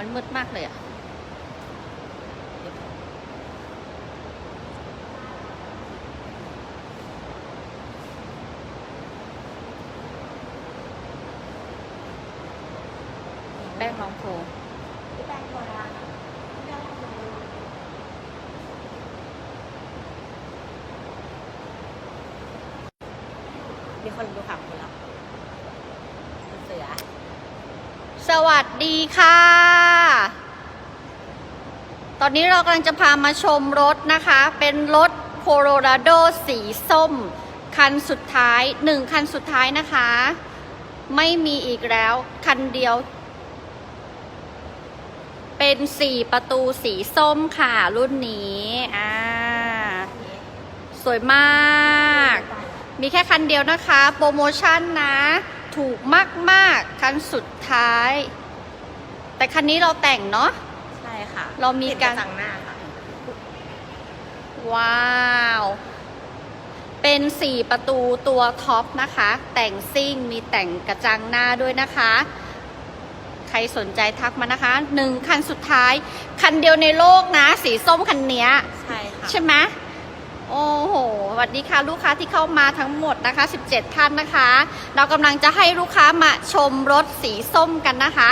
มันมืดมากเลยอะ่ะแป้งรองโพแป้งโพมีคนดูข่าวคนละ สวัสดีค่ะ ตอนนี้เรากำลังจะพามาชมรถนะคะ เป็นรถโคโรราโดสีส้ม คันสุดท้ายหนึ่งคันสุดท้ายนะคะ ไม่มีอีกแล้ว คันเดียว เป็นสี่ประตูสีส้มค่ะ รุ่นนี้อ่าสวยมาก มีแค่คันเดียวนะคะ โปรโมชั่นนะ ถูกมากๆ คันสุดท้าย แต่คันนี้เราแต่งเนาะ ใช่ค่ะเรามีการ ติดงหน้าค่ะ ว้าว เป็น 4 ประตูตัวท็อปนะคะ แต่งซิ่ง มีแต่งกระจังหน้าด้วยนะคะ ใครสนใจทักมานะคะหนึ่งคันสุดท้าย คันเดียวในโลกนะ สีส้มคันเนี้ย ใช่ค่ะ ใช่ไหม โอ้โหสวัสดีค่ะลูกค้าที่เข้ามาทั้งหมดนะคะ 17 ท่านนะคะ เรากำลังจะให้ลูกค้ามาชมรถสีส้มกันนะคะ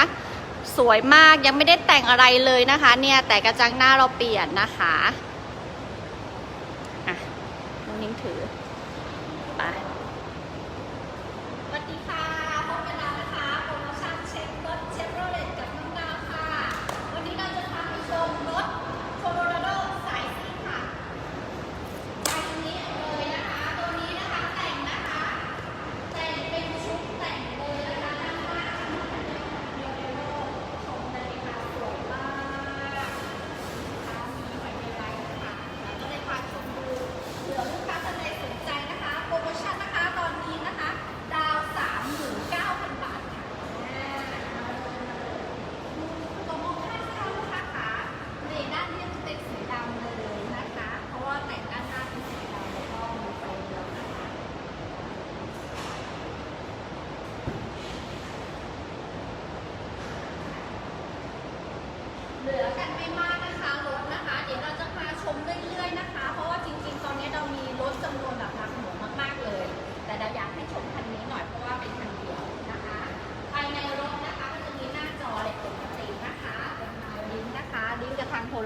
สวยมากยังไม่ได้แต่งอะไรเลยนะคะ เนี่ยแต่กระจังหน้าเราเปลี่ยนนะคะอะนิ้งถือไปสวัสดีค่ะ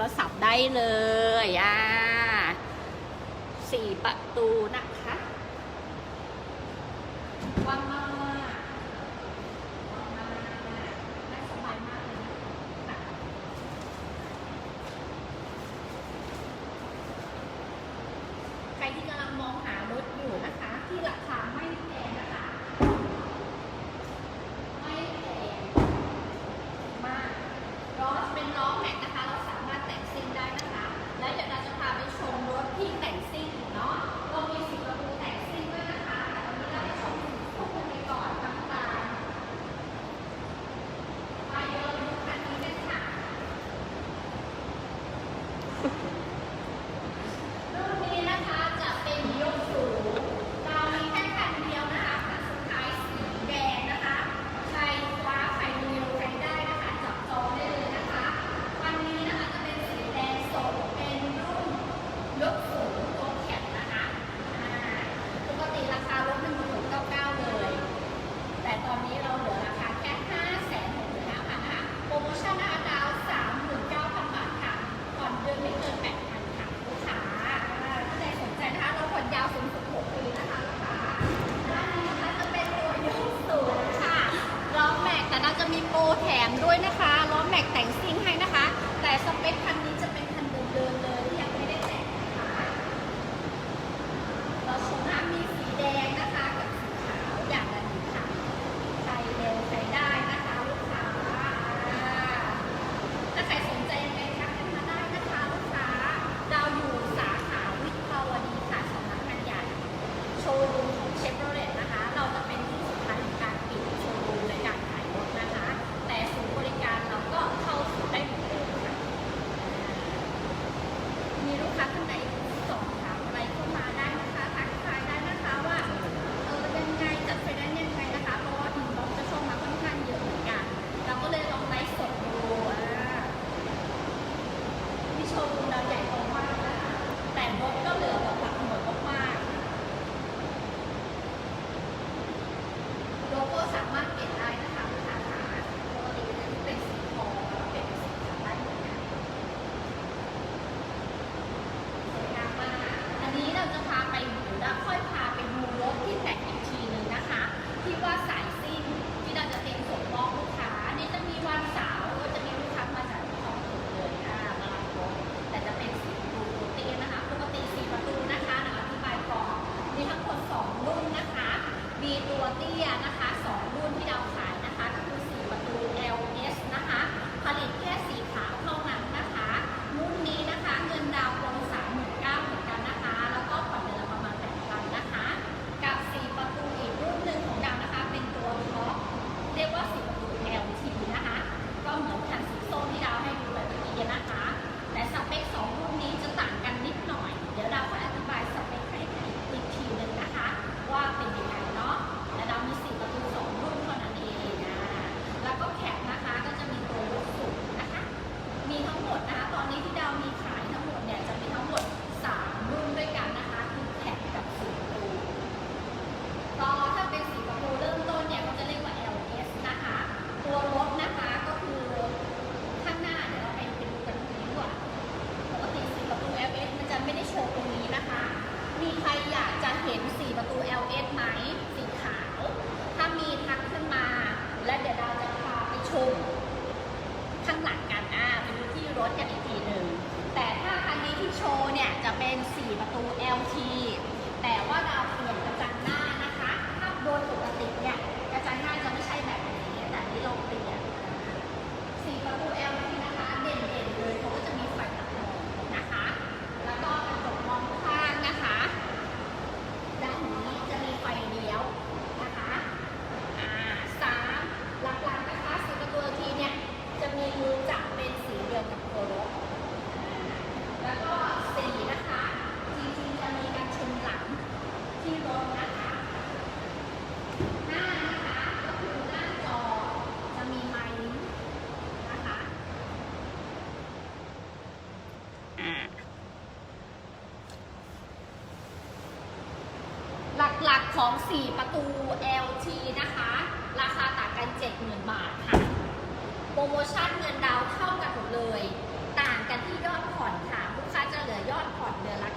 รศัพท์ได้เลยอ่าสี่ประตูนะะ มีโปรแถมด้วยนะคะล้อแม็กแต่งซิงให้นะคะ แต่สเปคคัน เห็น4ประตู LS ไหมสีขาว ถ้ามีทักขึ้นมา และเดี๋ยวเราจะพาไปชมข้างหลังกันอ่าไปดูที่รถกันอีกทีหนึ่งแต่ถ้าคันนี้ที่โชว์เนี่ยจะเป็น4ประตู LT แต่ว่าเราเปลี่ยนกระจังหน้านะคะถ้าโดยปกติเนี่ยกระจังหน้าจะไม่ใช่แบบนี้แต่นี้เราเปลี่ยน4ประตู LT นะคะ เด่นๆเลยเขาก็จะมีไฟตัดหมอกนะคะ แล้วก็กระจกมองข้างนะคะ ด้านนี้จะมีไฟเลี้ยวนะคะ อ่าสามหลักๆนะคะสีประตูทีเนี่ยจะมีมือจับเป็นสีเดียวกับตัวรถอ่าแล้วก็สีนะคะจริงๆจะมีการชนหลังที่รถนะคะ หน้านะคะก็คือหน้าจอจะมีไมค์ลิ้นนะคะอ่า หลักๆของ 4 ประตู LT นะคะ ราคาต่างกัน 70,000 บาทค่ะ โปรโมชั่นเงินดาวเท่ากันหมดเลย ต่างกันที่ยอดผ่อนค่ะ ลูกค้าจะเหลือยอดผ่อนเดือนละ